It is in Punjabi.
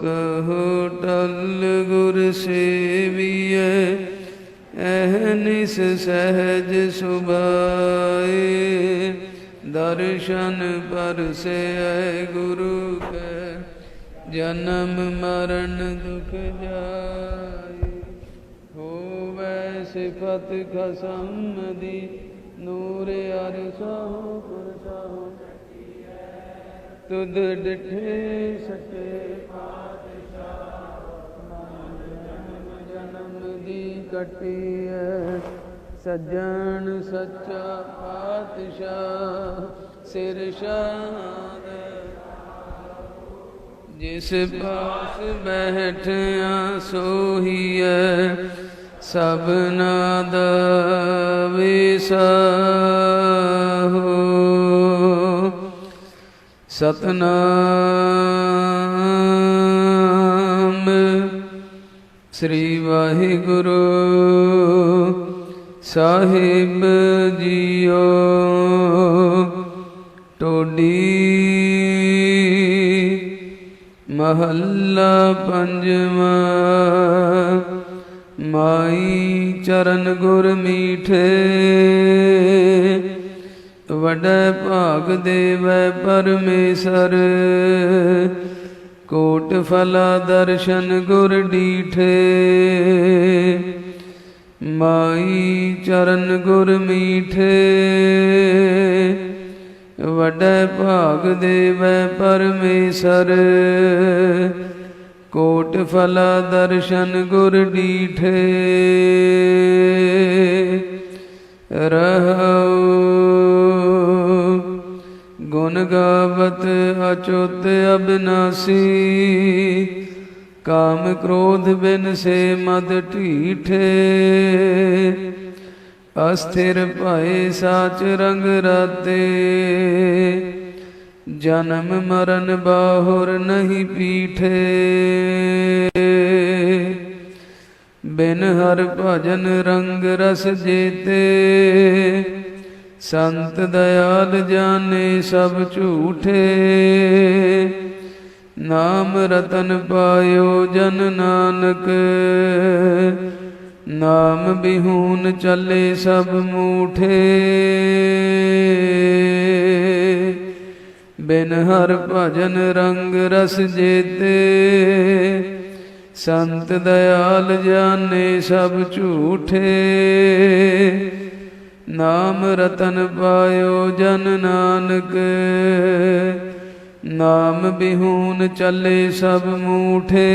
ਕਹੋ ਟਲ ਗੁਰ ਸੇਵੀਐ ਐਹਨਿਸ ਸਹਿਜ ਸੁਭਾਏ। ਦਰਸ਼ਨ ਪਰਸੈ ਗੁਰੂ ਕੈ, ਜਨਮ ਮਰਨ ਦੁਖ ਜਾਏ। ਹੋਵੈ ਸਿਫਤ ਖਸਮ ਦੀ, ਨੂਰ ਅਰਸਹੁ ਪੁਰਸਹੁ। ਤੁਧ ਡਿਠੇ ਸਕੇ ਕਟਿਐ ਸੱਜਣ ਸੱਚਾ ਪਾਤਸ਼ਾਹ ਸਿਰ ਸ਼ਾਦ ਜਿਸ ਪਾਸ ਬੈਠਿਆ ਸੋਹੀਐ ਸਭਨਾ ਦਾ ਵਿਸਾਹੋ ਸਤਨਾਮ ਸ੍ਰੀ ਵਾਹਿਗੁਰੂ ਸਾਹਿਬ ਜੀਓ, ਟੋਡੀ ਮਹੱਲਾ ਪੰਜਵਾਂ, ਮਾਈ ਚਰਨ ਗੁਰ ਮੀਠੇ, ਵਡੈ ਭਾਗ ਦੇਵੈ ਪਰਮੇਸ਼ਰ। ਕੋਟ ਫਲਾ ਦਰਸ਼ਨ ਗੁਰ ਡੀਠੇ। ਮਾਈ ਚਰਨ ਗੁਰ ਮੀਠੇ। ਵਡੈ ਭਾਗ ਦੇਵੈ ਪਰਮੇਸ਼ਰ। ਕੋਟ ਫਲਾ ਦਰਸ਼ਨ ਗੁਰ ਡੀਠੇ। ਰਹਉ ਗੁਣ ਗਾਵਤ ਅਚੁੱਤ ਅਬਨਾਸੀ, ਕਾਮ ਕ੍ਰੋਧ ਬਿਨ ਸੇ ਮਦ ਢੀਠੇ। ਅਸਥਿਰ ਭਏ ਸਾਚ ਰੰਗ ਰਾਤੇ, ਜਨਮ ਮਰਨ ਬਾਹੁਰ ਨਹੀਂ ਪੀਠੇ। ਬਿਨ ਹਰ ਭਜਨ ਰੰਗ ਰਸ ਜੀਤੇ ਸੰਤ ਦਇਆਲ ਜਾਣੇ ਸਭ ਝੂਠੇ। ਨਾਮ ਰਤਨ ਪਾਇਓ ਜਨ ਨਾਨਕ। ਨਾਮ ਬਿਹੂਨ ਚੱਲੇ ਸਭ ਮੂਠੇ। ਬਿਨ ਹਰ ਭਜਨ ਰੰਗ ਰਸ ਜੀਤੇ। ਸੰਤ ਦਇਆਲ ਜਾਣੇ ਸਭ ਝੂਠੇ। ਨਾਮ ਰਤਨ ਪਾਇਓ ਜਨ ਨਾਨਕ। ਨਾਮ ਬਿਹੂਨ ਚੱਲੇ ਸਭ ਮੂਠੇ।